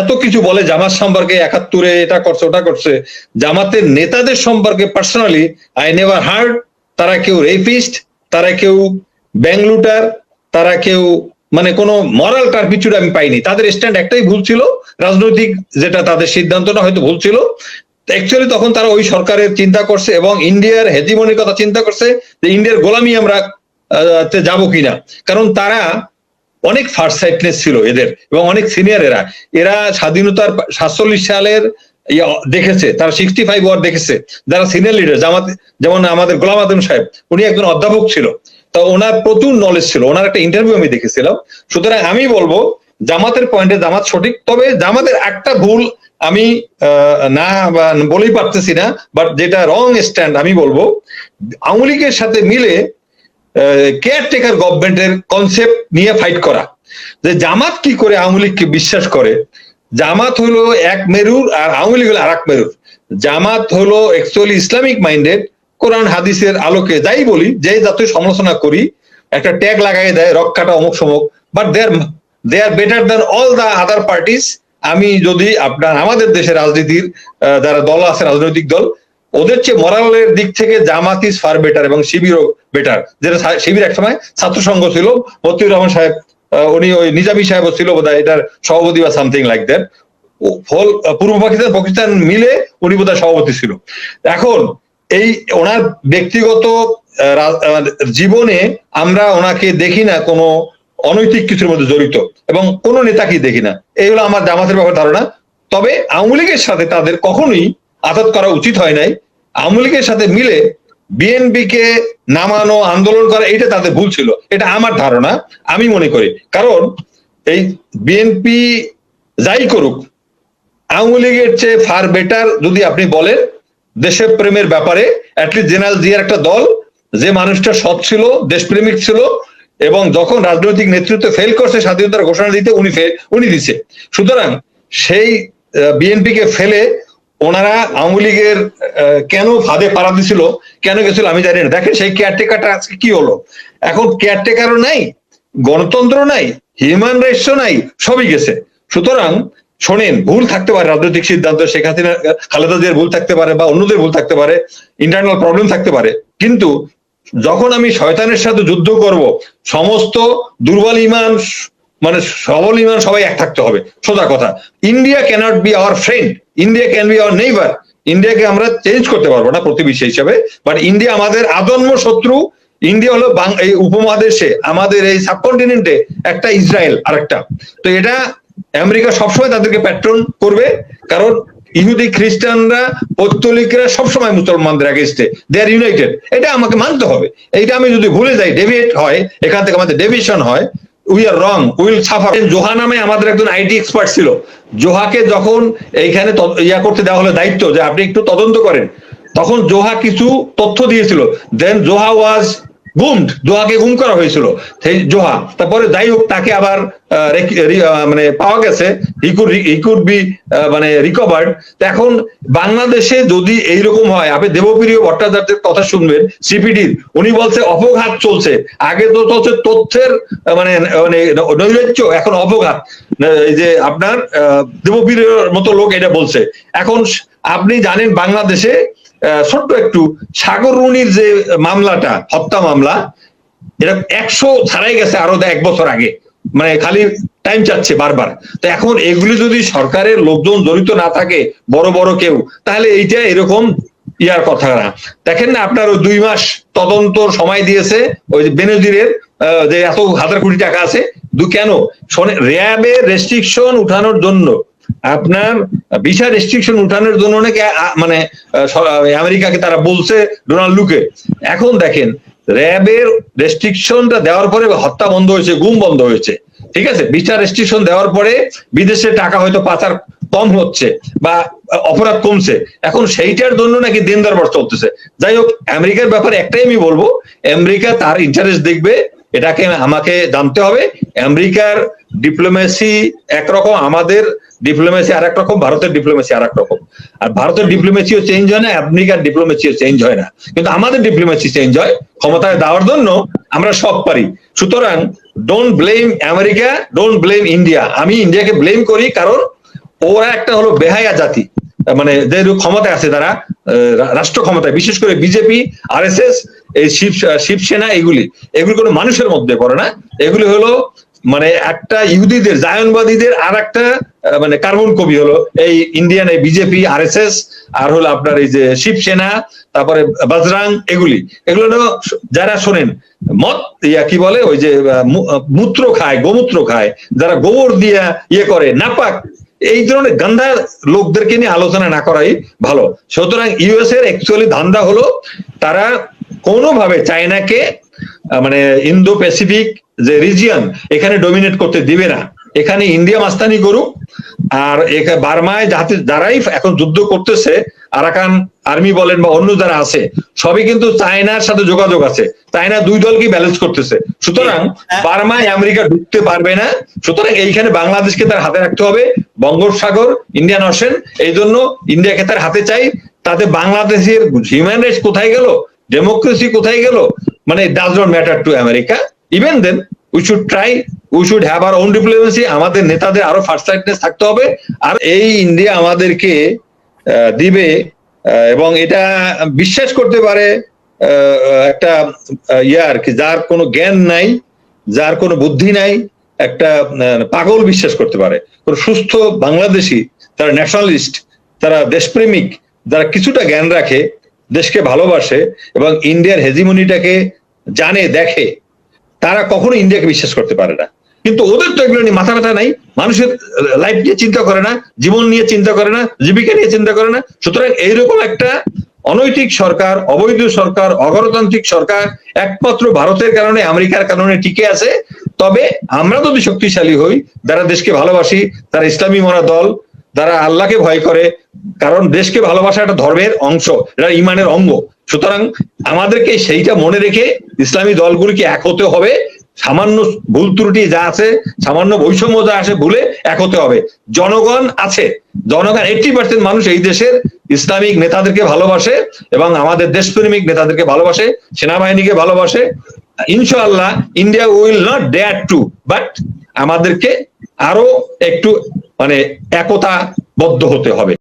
এত কিছু বলে জামাত সম্পর্কে একাত্তরে এটা করছে, ওটা করছে। জামাতের নেতাদের সম্পর্কে পার্সোনালি আই নেভার হার্ড তারা কেউ রেপিস্ট তারা কেউ ব্যাংলুটার তারা কেউ মানে কোনো মরাল পিছুটা আমি পাইনি। তাদের স্ট্যান্ড একটাই ভুল ছিল, রাজনৈতিক যেটা তাদের সিদ্ধান্তটা হয়তো ভুল ছিল। অ্যাকচুয়ালি তখন তারা ওই সরকারের চিন্তা করছে এবং ইন্ডিয়ার হেজিমনির কথা চিন্তা করছে যে ইন্ডিয়ার গোলামি আমরা যাব কিনা। কারণ তারা অনেক ফার্সাইটনেস ছিল এদের এবং অনেক সিনিয়র এরা। এরা স্বাধীনতার সাতচল্লিশ সালের ইয়ে দেখেছে, তারা সিক্সটি ফাইভ ওয়ার দেখেছে। যারা সিনিয়র লিডার জামাত, যেমন আমাদের গোলাম আদম সাহেব, উনি একজন অধ্যাপক ছিল। তো ওনার প্রচুর নলেজ ছিল। ওনার একটা ইন্টারভিউ আমি দেখেছিলাম। সুতরাং আমি বলব, জামাতের পয়েন্টে জামাত সঠিক, তবে জামাতের একটা ভুল আমি না বলেই পারতেছি না বাট যেটা রং স্ট্যান্ড আমি বলব, আওয়ামী লীগের সাথে মিলে কেয়ারটেকার গভর্নমেন্টের কনসেপ্ট নিয়ে ফাইট করা। যে জামাত কি করে আওয়ামী লীগকে বিশ্বাস করে? জামাত হলো এক মেরুর আর আওয়ামী লীগ হলো আর এক মেরুর। জামাত হলো অ্যাকচুয়ালি ইসলামিক মাইন্ডেড কোরআন, হাদিসের আলোকে যাই বলি, যে জাতীয় সমালোচনা করি, একটা ট্যাগ লাগাই দেয়, রক্ষাটা অমুক সমুক but they are they are better than all the other parties আমি যদি আপনার, আমাদের দেশের রাজনীতির যারা দল আছে, রাজনৈতিক দল ওদের চেয়ে মরালের দিক থেকে জামাত ফার বেটার এবং শিবিরও বেটার যেটা শিবির একসময় ছাত্র সংঘ ছিল, মতিউর রহমান সাহেব উনি ওই নিজামী সাহেবও ছিল বোধহয়, এটার সভাপতি বা সামথিং লাইক দ্যাট ফল পূর্ব পাকিস্তান পাকিস্তান মিলে উনি বোধহয় সভাপতি ছিল। এখন এই ওনার ব্যক্তিগত জীবনে আমরা ওনাকে দেখি না কোনো অনৈতিক কিছুর মধ্যে জড়িত এবং কোন নেতাকেই দেখি না। এই হলো আমার জামাতের ব্যাপারে ধারণা। তবে আওয়ামী লীগের সাথে তাদের কখনোই আঘাত করা উচিত হয় নাই। আওয়ামী লীগের সাথে মিলে বিএনপি কে নামানো, আন্দোলন করা এটা তাদের ভুল ছিল। এটা আমার ধারণা, আমি মনে করি। কারণ এই বিএনপি যাই করুক, আওয়ামী লীগের চেয়ে ফার বেটার যদি আপনি বলেন, দেশের প্রেমের ব্যাপারে অ্যাটলিস্ট জেনারেল জিয়ার একটা দল, যে মানুষটা সৎ ছিল, দেশপ্রেমিক ছিল, এবং যখন রাজনৈতিক নেতৃত্ব ফেল করছে, স্বাধীনতার ঘোষণা দিতে উনি উনি দিছে। সুতরাং সেই বিএনপি কে ফেলে ওনারা আওয়ামী লীগের কেন ফাঁদে পাড়া দিছিল, কেন গেছিল আমি জানি না। দেখেন সেই কেয়ারটেকারটা আজকে কি হলো? এখন কেয়ারটেকারও নাই, গণতন্ত্র নাই হিউম্যান রাইটসও নাই, সবই গেছে। সুতরাং, শোনেন, ভুল থাকতে পারে রাজনৈতিক সিদ্ধান্ত, শেখ হাসিনা, খালেদা জিয়ার ভুল থাকতে পারে বা অন্যদের ভুল থাকতে পারে ইন্টারনাল প্রবলেম থাকতে পারে। কিন্তু যখন আমি শয়তানের সাথে যুদ্ধ করব, সমস্ত দুর্বল ইমান মানে সবল ইমান সবাই এক থাকতে হবে। সোজা কথা India cannot be our friend India can be our neighbour ইন্ডিয়াকে আমরা চেঞ্জ করতে পারব না প্রতিবেশী হিসেবে। বাট ইন্ডিয়া আমাদের আদম্য শত্রু। ইন্ডিয়া হলো এই উপমহাদেশে, আমাদের এই সাবকন্টিনেন্টে একটা ইসরায়েল আরেকটা। তো এটা আমেরিকা সবসময় তাদেরকে প্যাট্রন করবে। কারণ ইহুদি খ্রিস্টানরা, পৌত্তলিকরা সবসময় মুসলমানদের আগেস্টে দে আর ইউনাইটেড এটা আমাকে মানতে হবে। এইটা আমি যদি ভুলে যাই ডেভিয়েট হয়, এখান থেকে আমাদের ডেভিয়েশন হয় we are wrong will suffer Zoha নামে আমাদের একজন আইটি এক্সপার্ট ছিল। জোহাকে যখন এইখানে ইয়া করতে দেওয়া হলো দায়িত্ব যে আপনি একটু তদন্ত করেন, তখন জোহা কিছু তথ্য দিয়েছিল। দেন জোহা ওয়াজ গুমড জোহাকে গুম করা হয়েছিল। জোহা তারপরে যাই হোক, তাকে আবার মানে পাওয়া গেছে। কুড বি মানে রিকভার্ড এখন বাংলাদেশে যদি এইরকম হয়, আপনি দেবপ্রিয় ভট্টাচার্যের কথা শুনবেন সিপিডির উনি বলছে, অপঘাত চলছে। আগে তো চলছে তথ্যের মানে মানে নৈরাজ্য, এখন অপঘাত। এই যে আপনার দেবপ্রিয়র মতো লোক এটা বলছে। এখন আপনি জানেন বাংলাদেশে ছোট্ট একটু, সাগর রুনির যে মামলাটা, হত্যা মামলা, এটা একশো ছাড়াই গেছে আরও এক বছর আগে। মানে খালি টাইম চাচ্ছে বারবার। তো এখন এগুলি যদি সরকারের লোকজন জড়িত না থাকে, বড় বড় কেউ, তাহলে এইটা এরকম ইয়ার কথা না। দেখেন না আপনার ওই দুই মাস তদন্ত সময় দিয়েছে ওই যে বেনজিরের যে এত হাজার কোটি টাকা আছে। দু কেন? শোনে, র্যাবের রেস্ট্রিকশন উঠানোর জন্য আপনার ভিসা রেস্ট্রিকশন উঠানোর জন্য নাকি আ- মানে আমেরিকাকে তারা বলছে ডোনাল্ড লুকে। এখন দেখেন, র্যাবের রেস্ট্রিকশনটা দেওয়ার পরে হত্যা বন্ধ হয়েছে, গুম বন্ধ হয়েছে। ঠিক আছে? ভিসা রেস্ট্রিকশন দেওয়ার পরে বিদেশে টাকা হয়তো পাচার কম হচ্ছে বা অপরাধ কমছে। এখন সেইটার জন্য নাকি দিন দরবার চলতেছে যাই হোক, আমেরিকার ব্যাপারে একটাই আমি বলব, আমেরিকা তার ইন্টারেস্ট দেখবে, এটাকে আমাকে জানতে হবে। আমেরিকার ডিপ্লোমেসি একরকম আমাদের ডিপ্লোমেসি আর এক রকম, ভারতের ডিপ্লোমেসি আর এক রকম। আর ভারতের ডিপ্লোমেসিও চেঞ্জ হয় না আমেরিকার ডিপ্লোমেসিও চেঞ্জ হয় না। কিন্তু আমাদের ডিপ্লোমেসি চেঞ্জ হয়, ক্ষমতায় দেওয়ার জন্য আমরা সব পারি। সুতরাং don't blame America don't blame India আমি ইন্ডিয়াকে ব্লেম করি কারণ ওরা একটা হলো বেহায়া জাতি। মানে যে ক্ষমতায় আছে তারা রাষ্ট্র ক্ষমতায়, বিশেষ করে বিজেপি আর এস এস এই শিব, শিবসেনা, এগুলি। এগুলি কোনো মানুষের মধ্যে পড়ে না। এগুলি হলো মানে একটা ইহুদিদের, জায়নবাদীদের আর একটা মানে কার্বন কবি হলো। এই ইন্ডিয়ান এই বিজেপি আর এস এস আর হলো আপনার এই যে শিবসেনা তারপরে বাজরাং, এগুলি। এগুলো যারা শোনেন মত ইয়া কি বলে, ওই যে মূত্র খায়, গোমূত্র খায়, যারা গোবর দিয়া ইয়ে করে, নাপাক, এই ধরনের গান্ধা লোকদেরকে নিয়ে আলোচনা না করাই ভালো। সুতরাং ইউএস এর অ্যাকচুয়ালি ধান্দা হলো, তারা কোনোভাবে চায়নাকে মানে ইন্দো প্যাসিফিক যে রিজিয়ন এখানে ডমিনেট করতে দিবে না। এখানে ইন্ডিয়া মাস্তানি করুক আর বার্মায় যাতে যারাই এখন যুদ্ধ করতেছে আরাকান আর্মি বলেন বা অন্য যারা আছে সবই কিন্তু চায়নার সাথে যোগাযোগ আছে। চায়না দুই দলকে ব্যালেন্স করতেছে। সুতরাং বার্মায় আমেরিকা ঢুকতে পারবে না। সুতরাং এইখানে বাংলাদেশকে তার হাতে রাখতে হবে। বঙ্গোপসাগর ইন্ডিয়ান অশেন এই জন্য ইন্ডিয়াকে তার হাতে চাই। তাতে বাংলাদেশের হিউম্যান রাইটস কোথায় গেল? ডেমোক্রেসি কোথায় গেল? মানে does not matter to America even then we should try we should have our own diplomacy আমাদের নেতাদের আরও ফার্স্টনেস থাকতে হবে। আর এই ইন্ডিয়া আমাদেরকে দিবে এবং এটা বিশ্বাস করতে পারে একটা ইয়ে আর কি, যার কোনো জ্ঞান নাই, যার কোনো বুদ্ধি নাই, একটা পাগল বিশ্বাস করতে পারে। কোন সুস্থ বাংলাদেশি তারা ন্যাশনালিস্ট তারা দেশপ্রেমিক, যারা কিছুটা জ্ঞান রাখে দেশকে ভালোবাসে এবং ইন্ডিয়ার হেজিমনিটাকে জানে, দেখে, তারা কখনো ইন্ডিয়াকে বিশ্বাস করতে পারে না। কিন্তু ওদের তো এগুলো নিয়ে মাথা ব্যথা নাই। মানুষের লাইফ নিয়ে চিন্তা করে না, জীবন নিয়ে চিন্তা করে না, জীবিকা নিয়ে চিন্তা করে না। সুতরাং এইরকম একটা অনৈতিক সরকার, অবৈধ সরকার, অগণতান্ত্রিক সরকার, একমাত্র ভারতের কারণে, আমেরিকার কারণে টিকে আছে। তবে আমরা যদি শক্তিশালী হই, যারা দেশকে ভালোবাসি, তারা ইসলামী মরা দল যারা আল্লাহকে ভয় করে, কারণ দেশকে ভালোবাসা একটা ধর্মের অংশ, এটা ইমানের অঙ্গ। সুতরাং আমাদেরকে সেইটা মনে রেখে ইসলামী দলগুলিকে এক হতে হবে, সামান্য ভুল ত্রুটি যা আছে, সামান্য বৈষম্য যা আছে ভুলে এক হতে হবে। জনগণ আছে, জনগণ এইটি পার্সেন্ট মানুষ এই দেশের ইসলামিক নেতাদেরকে ভালোবাসে এবং আমাদের দেশপ্রেমিক নেতাদেরকে ভালোবাসে, সেনাবাহিনীকে ভালোবাসে। ইনশাআল্লাহ India will not dare to but আমাদেরকে আরও একটু মানে একতাবদ্ধ হতে হবে।